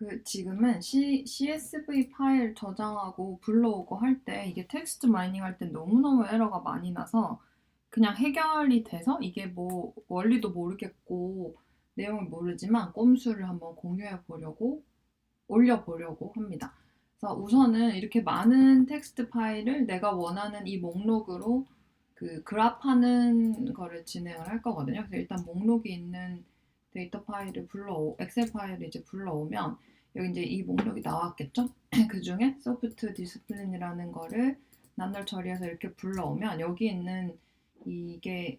그 지금은 C, CSV 파일 저장하고 불러오고 할 때 이게 텍스트 마이닝 할 때 너무너무 에러가 많이 나서 그냥 해결이 돼서 이게 뭐 원리도 모르겠고 내용을 모르지만 꼼수를 한번 공유해 보려고 올려 보려고 합니다. 그래서 우선은 이렇게 많은 텍스트 파일을 내가 원하는 이 목록으로 그 그래프하는 거를 진행을 할 거거든요. 그래서 일단 목록이 있는 데이터 파일을 불러오, 엑셀 파일을 이제 불러오면 여기 이제 이 목록이 나왔겠죠? 그 중에 소프트 디스플린이라는 거를 낱날 처리해서 이렇게 불러오면 여기 있는 이게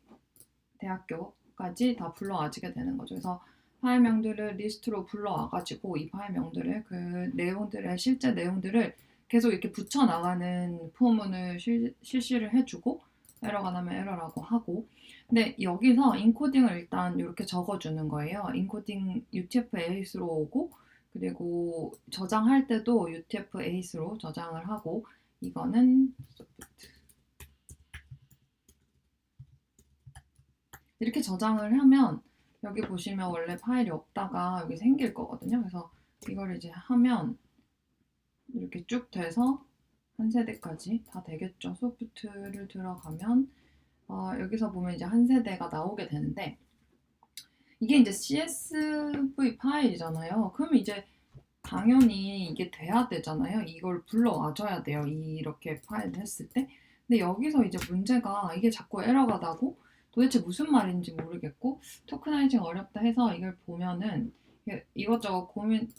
대학교까지 다 불러와지게 되는 거죠. 그래서 파일명들을 리스트로 불러와가지고 이 파일명들을 그 내용들의 실제 내용들을 계속 이렇게 붙여나가는 포문을 실, 실시를 해주고 에러가 나면 에러라고 하고 근데 여기서 인코딩을 일단 이렇게 적어주는 거예요. 인코딩 UTF-8으로 오고 그리고 저장할 때도 UTF-8으로 저장을 하고 이거는 이렇게 저장을 하면 여기 보시면 원래 파일이 없다가 여기 생길 거거든요. 그래서 이걸 이제 하면 이렇게 쭉 돼서 한 세대까지 다 되겠죠. 소프트를 들어가면 어, 여기서 보면 이제 한 세대가 나오게 되는데 이게 이제 CSV 파일이잖아요. 그럼 이제 당연히 이게 돼야 되잖아요. 이걸 불러와줘야 돼요. 이렇게 파일을 했을 때. 근데 여기서 이제 문제가 이게 자꾸 에러가 나고 도대체 무슨 말인지 모르겠고 토크나이징 어렵다 해서 이걸 보면은 이것저것 고민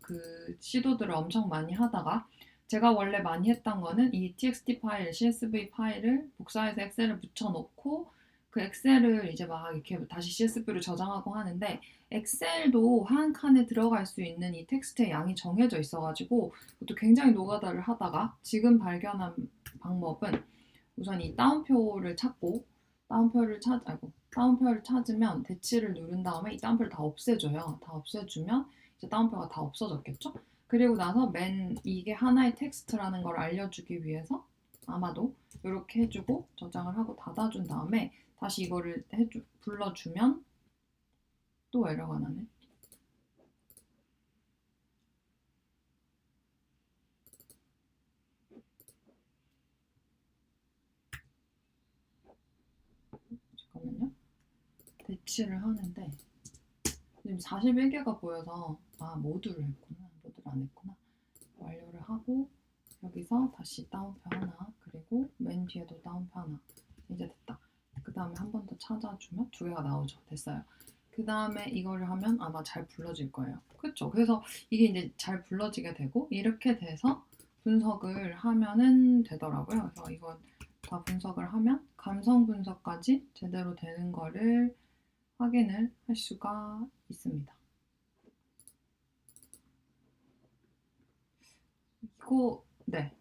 그 시도들을 엄청 많이 하다가 제가 원래 많이 했던 거는 이 txt 파일, csv 파일을 복사해서 엑셀에 붙여놓고 그 엑셀을 이제 막 이렇게 다시 CSV로 저장하고 하는데 엑셀도 한 칸에 들어갈 수 있는 이 텍스트의 양이 정해져 있어가지고 그것도 굉장히 노가다를 하다가 지금 발견한 방법은 우선 이 다운표를 찾고 다운표를 찾 아이고 다운표를 찾으면 대치를 누른 다음에 이 다운표를 다 없애줘요. 다 없애주면 이제 다운표가 다 없어졌겠죠? 그리고 나서 맨 이게 하나의 텍스트라는 걸 알려주기 위해서 아마도 이렇게 해주고 저장을 하고 닫아준 다음에 다시 이거를 해주, 불러주면 또 에러가 나네. 잠깐만요. 대치를 하는데 지금 41개가 보여서 아 모두를 했구나. 안 했구나. 완료를 하고 여기서 다시 다운표 하나 그리고 맨 뒤에도 다운표 하나 이제 됐다. 그 다음에 한 번 더 찾아주면 두 개가 나오죠. 됐어요. 그 다음에 이거를 하면 아마 잘 불러질 거예요. 그렇죠? 그래서 이게 이제 잘 불러지게 되고 이렇게 돼서 분석을 하면은 되더라고요. 그래서 이건 다 분석을 하면 감성 분석까지 제대로 되는 거를 확인을 할 수가 있습니다. 이거 네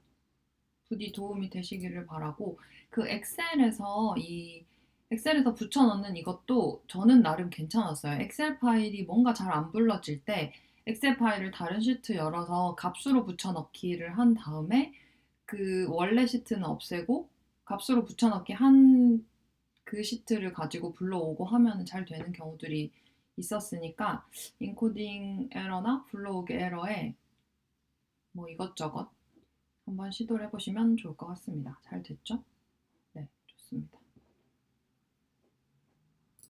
부디 도움이 되시기를 바라고 그 엑셀에서 이 엑셀에서 붙여넣는 이것도 저는 나름 괜찮았어요. 엑셀 파일이 뭔가 잘 안 불러질 때 엑셀 파일을 다른 시트 열어서 값수로 붙여넣기를 한 다음에 그 원래 시트는 없애고 값수로 붙여넣기 한 그 시트를 가지고 불러오고 하면 잘 되는 경우들이 있었으니까 인코딩 에러나 불러오기 에러에 뭐 이것저것 한번 시도를 해보시면 좋을 것 같습니다. 잘 됐죠? 네, 좋습니다.